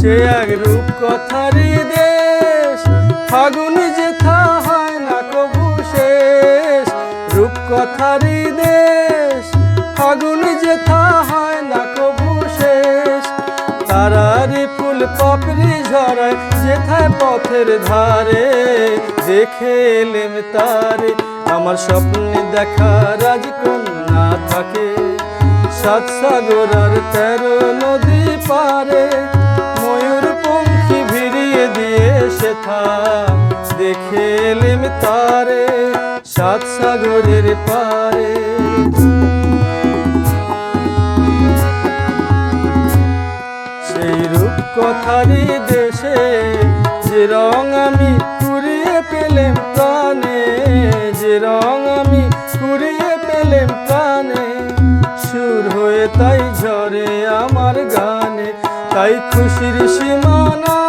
সে এক রূপ কথারই দেশ। ফাগুন যেথা হয় না কবু শেষ। রূপ কথারই দেশ। ফাগুন যেথা হয় না কবু শেষ। তারারি ফুল পাপড়ি ঝরায় যেথায় পথের ধারে। দেখে এলেম তারে, আমার স্বপ্নে দেখা রাজকন্যা থাকে। সাত সাগর আর তেরো নদী পারে। দিয়ে সেথা দেখে এলেম তারে, সাত সাগরের পারে। সেই রূপ কথারই দেশে যে রং আমি কুড়িয়ে পেলেম প্রাণে, যে রং আমি কুড়িয়ে পেলেম প্রাণে, সুর হয়ে তাই ঝরে আমার গানে, তাই খুশির সীমানায়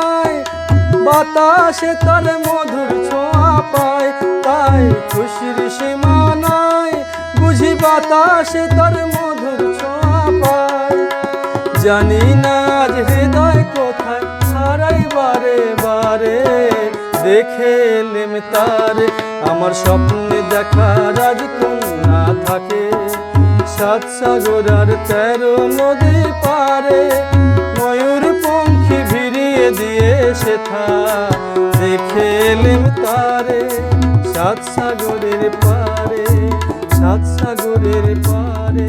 বাতাসে তার মধুর ছোঁয়া পায়, তাই খুশির সীমানায় বুঝি বাতাসে তার মধুর ছোঁয়া পায়। জানি না আজ হৃদয় কোথায়, হারাই বারে বারে। দেখে এলেম তারে, আমার স্বপ্নে দেখা রাজকন্যা থাকে। সাত সাগর আর তেরো নদী পারে, ময়ূর সেথা দেখে এলেম তারে সাত সাগরের পারে সাত সাগরের পারে।